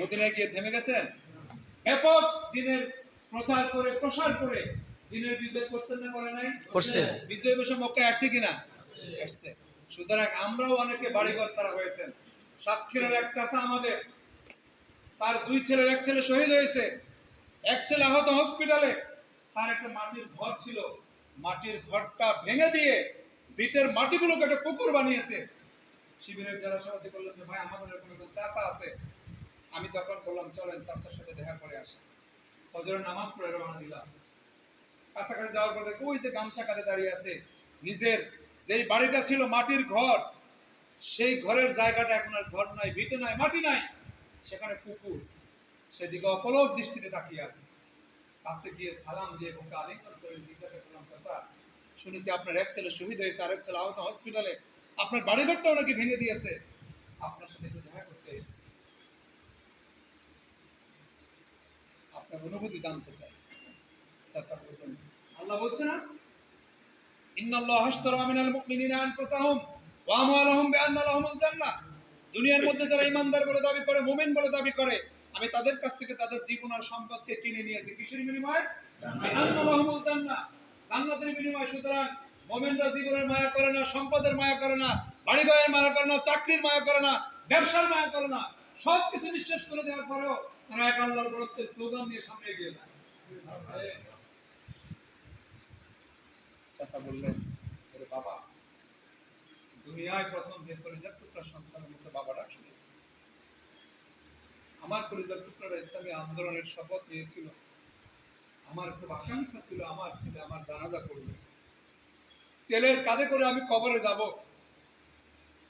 মদিনায় গিয়ে থেমে গেছেন? ব্যাপক দিনের প্রচার করে প্রসার করে দিনের বিজয় করছেন না করে নাই? করছে। বিজয় বসে মক্কায় আসছে কিনা? আসছে। সুতরাং আমরাও অনেকে বাড়িঘর ছাড়া হয়েছেন। সাতক্ষীরার এক চাষা আমাদের। তার দুই ছেলের এক ছেলে শহীদ হয়েছে। এক ছেলে আহত হসপিটালে। তার একটা মাটির ঘর ছিল। মাটির ঘরটা ভেঙে দিয়ে বিটের মাটিগুলোকে একটা পুকুর বানিয়েছে। শিবিরের যারা সভাপতি বললেন যে ভাই আমাদের এরকম চাষা আছে। আমি তখন বললাম, চলেন চাষার সাথে দেখা করে আসি। হজরের নামাজ পড়ে রওনা দিলাম। কাছাকাছি যাওয়ার পরে ওই যে গামছা কাঁধে দাঁড়িয়ে আছে, নিজের যেই বাড়িটা ছিল মাটির ঘর, সেই ঘরের জায়গাটা এখন আর ঘর নাই, ভিটে নাই, মাটি নাই, সেখানে পুকুর। সেদিকে অপলক দৃষ্টিতে তাকিয়ে আছে। কাছে গিয়ে সালাম দিয়ে বুকে আলিঙ্গন করে জিজ্ঞাসা করলাম, চাচা, শুনেছি আপনার এক ছেলে শহীদ হয়েছে, আরেক ছেলে আহত হসপিটালে। আপনার বাড়িঘরটাও নাকি ভেঙে দিয়েছে? আপনার সাথে একটু দেখা করতে এসেছি। আপনার অনুভূতি জানতে চাই। চাচা বলবেন আল্লাহ বলছে না? ইন্নাল্লাহ মুমিনিনা আনফুসাহুম ওয়া আমওয়ালাহুম বিআন্না লাহুমুল জান্নাহ। দুনিয়ার মধ্যে যারা বলে দাবি করে, মুমিন বলে দাবি করে, আমি তাদের কাছ থেকে তাদের জীবন আর সম্পদকে কিনে নিয়েছি কিসের বিনিময়ে? লাহুমুল জান্নাহ। জান্নাতের বিনিময়ে সুতরাং মুমিনরা জীবনের মায়া করে না, সম্পদের মায়া করে না, বাড়ি গায়ের মায়া করে না, চাকরির মায়া করে না, ব্যবসার মায়া করে না সব কিছু নিঃশেষ করে দেওয়ার পরেও তারা এক আল্লাহর বরত্বের স্লোগান দিয়ে সামনে এগিয়ে যায়। চাচা বললেন বাবা, দুনিয়ায় প্রথম যে সন্তানের মুখে বাবা ডাক শুনেছি। আমার ইসলামী আন্দোলনের শপথ নিয়েছিল। আমার খুব আকাঙ্ক্ষা ছিল, আমার ছেলে আমার জানাজা করবে। ছেলের কাঁধে করে আমি কবরে যাব।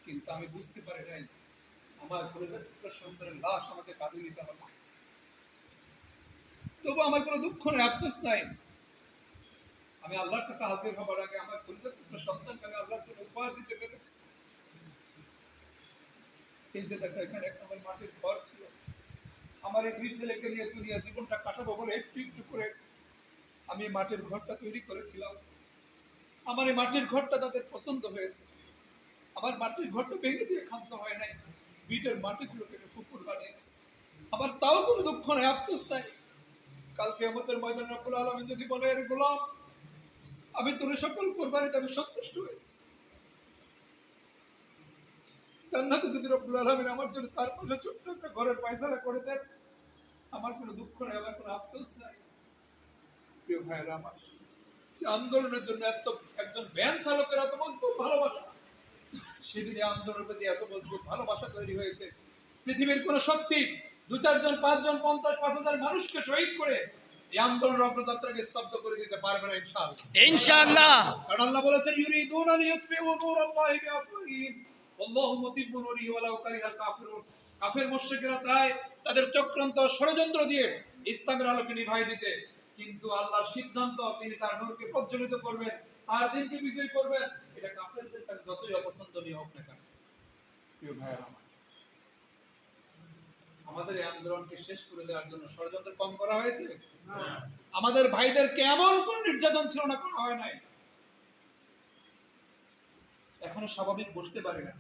কিন্তু আমি বুঝতে পারি নাই আমার সন্তানের লাশ আমাকে কাঁধে নিতে হবে। তবু আমার কোনো দুঃখ নেই নাই। আমি আল্লাহর কাছে হাজির হবার আগে আমার সন্তানকে আমি আল্লাহর জন্য উপহার দিতে পেরেছি। এই যে দেখো, এখানে একটা আমার মাটির ঘর ছিল। আমার এই দুই ছেলেকে নিয়ে জীবনটা কাটাবো বলে একটু একটু করে আমি মাটির ঘরটা তৈরি করেছিলাম। আমার এই মাটির ঘরটা তাদের পছন্দ হয়েছে। আমার মাটির ঘরটা ভেঙে দিয়ে খান্ত হয় নাই। বিটের মাটিগুলো কেটে পুকুর বানিয়েছে। আমার তাও কোনো দুঃখ নাই, আফসোস নাই কালকে আমাদের ময়দান রব্বুল আলমিন যদি বলে, এর গোলাম, আমি তোর সকল কোরবানিতে আমি সন্তুষ্ট হয়েছি। জান্নাতে যদি রব্বুল আলমিন আমার জন্য তার পাশে ছোট্ট একটা ঘরের পয়সাটা করে দেন, আমার কোনো দুঃখ নেই, আমার কোনো আফসোস নাই। প্রিয় ভাইয়েরা আমার, যে আন্দোলনের জন্য এত, একজন ভ্যান চালকের এত মজবুত ভালোবাসা সেদিনে আন্দোলনের প্রতি এত মজবুত ভালোবাসা তৈরি হয়েছে। পৃথিবীর কোন শক্তি দু চারজন পাঁচজন পঞ্চাশ পাঁচ হাজার মানুষকে শহীদ করে এই আন্দোলন অগ্রযাত্রাকে স্তব্ধ করে দিতে পারবে না ইনশাআল্লাহ। ইনশাআল্লাহ। কারণ আল্লাহ বলেছেন ইউরিদুনা লিইউতফিউ নূরাল্লাহি বিআফওয়াহিহিম। আল্লাহু মুতিম্মু নূরিহি ওয়ালাউ কারিহাল কাফিরুন। কাফের মুশরিকরা চায় তাদের চক্রান্ত ষড়যন্ত্র দিয়ে ইসলামের আলোকে নিভাই দিতে। কিন্তু আল্লাহর সিদ্ধান্ত, তিনি তার নূরকে প্রজ্বলিত করবেন, তার দিনকে বিজয় করবেন। এটা কাফেরদের কাছে যতই অপছন্দনীয় হোক না কেন, প্রিয় ভাইয়েরা আমার। আমাদের এই আন্দোলনকে শেষ করে দেওয়ার জন্য ষড়যন্ত্র কম করা হয়েছে? আমাদের ভাইদের কেমন কোন নির্যাতন ছিল না করা হয় নাই। এখনও স্বাভাবিক বসতে পারি না।